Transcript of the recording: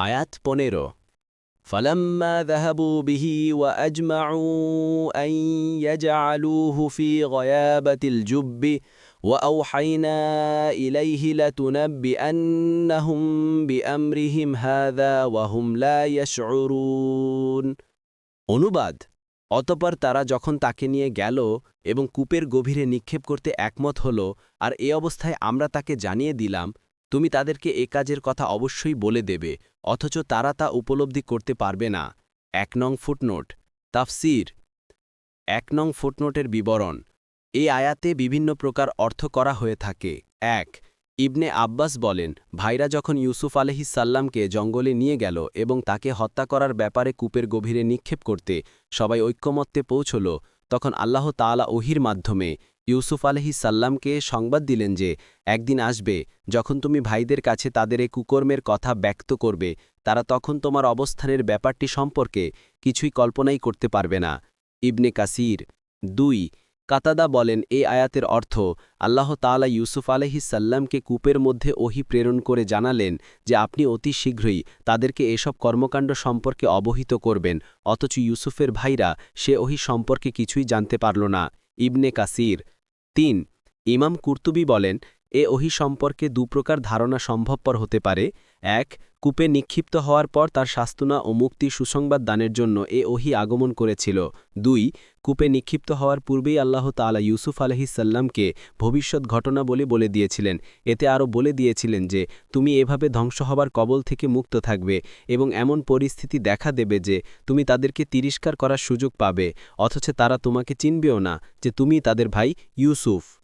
আয়াত পনেরো فلما ذهبوا به وأجمعوا أن يجعلوه في غيابة الجب وأوحينا إليه لتنبئنهم بأمرهم هذا وهم لا يشعرون অনুবাদ অতপর তারা যখন তাকে নিয়ে গেল এবং কূপের গভীরে নিক্ষেপ করতে একমত হল আর এ অবস্থায় আমরা তাকে জানিয়ে দিলাম তুমি তাদেরকে এ কাজের কথা অবশ্যই বলে দেবে, অথচ তারা তা উপলব্ধি করতে পারবে না। এক নং ফুটনোট, তাফসির। এক নং ফুটনোটের বিবরণ এই আয়াতে বিভিন্ন প্রকার অর্থ করা হয়ে থাকে। এক, ইবনে আব্বাস বলেন, ভাইরা যখন ইউসুফ আলহিসাল্লামকে জঙ্গলে নিয়ে গেল এবং তাকে হত্যা করার ব্যাপারে কূপের গভীরে নিক্ষেপ করতে সবাই ঐক্যমত্যে পৌঁছল তখন আল্লাহ তালা ওহির মাধ্যমে ইউসুফ আলহি সাল্লামকে সংবাদ দিলেন যে, একদিন আসবে, যখন তুমি ভাইদের কাছে তাদের এই কুকর্মের কথা ব্যক্ত করবে, তারা তখন তোমার অবস্থানের ব্যাপারটি সম্পর্কে কিছুই কল্পনাই করতে পারবে না। ইবনে কাসির দুই কাতাদা বলেন, এ আয়াতের অর্থ, আল্লাহ তাআলা ইউসুফ আলহিসাল্লামকে কূপের মধ্যে ওহি প্রেরণ করে জানালেন যে আপনি অতি শীঘ্রই তাদেরকে এসব কর্মকাণ্ড সম্পর্কে অবহিত করবেন, অথচ ইউসুফের ভাইরা সে ওহি সম্পর্কে কিছুই জানতে পারল না। ইবনে কাসির। তিন, ইমাম কুর্তুবি বলেন, এ ওহি সম্পর্কে দুপ্রকার ধারণা সম্ভবপর হতে পারে। এক কূপে নিক্ষিপ্ত হওয়ার পর তার শাস্তুনা ও মুক্তি সুসংবাদ দানের জন্য এ ওহি আগমন করেছিল। দুই, কূপে নিক্ষিপ্ত হওয়ার পূর্বেই আল্লাহ তালা ইউসুফ আলহিসাল্লামকে ভবিষ্যৎ ঘটনা বলে বলে দিয়েছিলেন। এতে আরও বলে দিয়েছিলেন যে, তুমি এভাবে ধ্বংস হবার কবল থেকে মুক্ত থাকবে এবং এমন পরিস্থিতি দেখা দেবে যে, তুমি তাদেরকে তিরস্কার করার সুযোগ পাবে। অথচ তারা তোমাকে চিনবেও না যে, তুমি তাদের ভাই ইউসুফ।